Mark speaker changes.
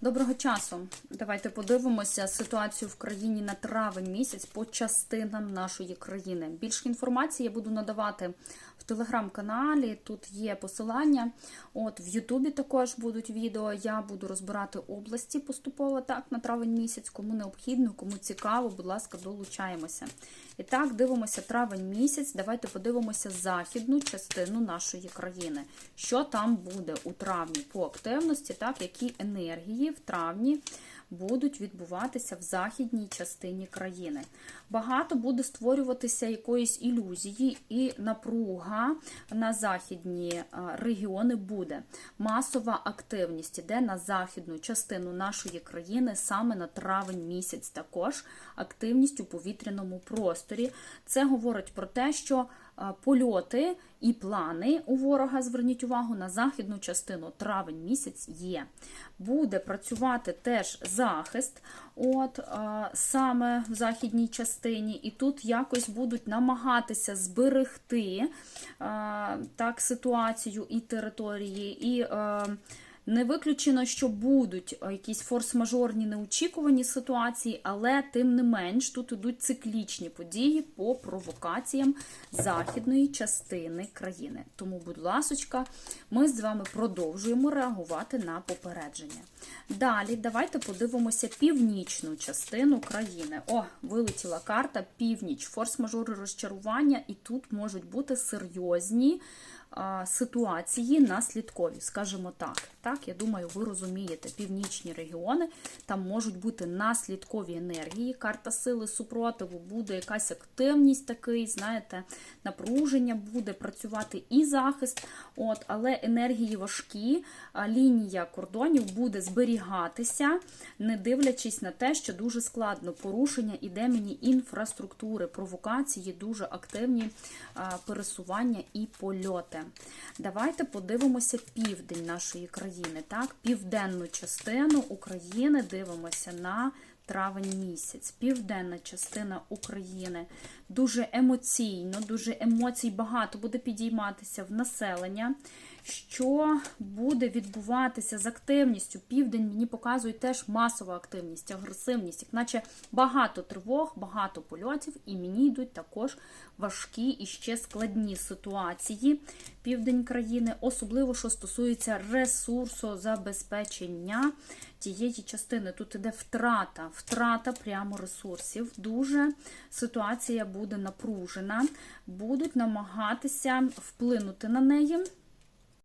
Speaker 1: Доброго часу. Давайте подивимося ситуацію в країні на травень місяць по частинам нашої країни. Більше інформації я буду надавати в телеграм-каналі. Тут є посилання. От в Ютубі також будуть відео. Я буду розбирати області поступово так на травень місяць. Кому необхідно, кому цікаво, будь ласка, долучаємося. І так, дивимося травень місяць. Давайте подивимося західну частину нашої країни. Що там буде у травні по активності, так, які енергії в травні будуть відбуватися в західній частині країни. Багато буде створюватися якоїсь ілюзії, і напруга на західні регіони буде. Масова активність іде на західну частину нашої країни саме на травень місяць. Також активність у повітряному просторі. Це говорить про те, що польоти і плани у ворога, зверніть увагу, на західну частину травень місяць є. Буде працювати теж захист, от саме в західній частині, і тут якось будуть намагатися зберегти так ситуацію і території, і не виключено, що будуть е, якісь форс-мажорні неочікувані ситуації, але тим не менш тут ідуть циклічні події по провокаціям західної частини країни. Тому, будь ласочка, ми з вами продовжуємо реагувати на попередження. Далі давайте подивимося північну частину країни. О, вилетіла карта північ, форс-мажори розчарування, і тут можуть бути серйозні ситуації наслідкові, скажімо так. Так, я думаю, ви розумієте, північні регіони там можуть бути наслідкові енергії. Карта сили супротиву буде якась активність, такий, знаєте, напруження буде працювати і захист, от, але енергії важкі, лінія кордонів буде зберігатися, не дивлячись на те, що дуже складно порушення іде мені інфраструктури, провокації, дуже активні пересування і польоти. Давайте подивимося південь нашої країни. Так, Південну частину України дивимося на травень місяць. Південна частина України дуже емоційно, дуже емоцій багато буде підійматися в населення. Що буде відбуватися з активністю? Південь мені показує теж масова активність, агресивність, як наче багато тривог, багато польотів, і мені йдуть також важкі і ще складні ситуації південь країни, особливо що стосується ресурсозабезпечення тієї частини. Тут іде втрата, втрата прямо ресурсів. Дуже ситуація буде напружена, будуть намагатися вплинути на неї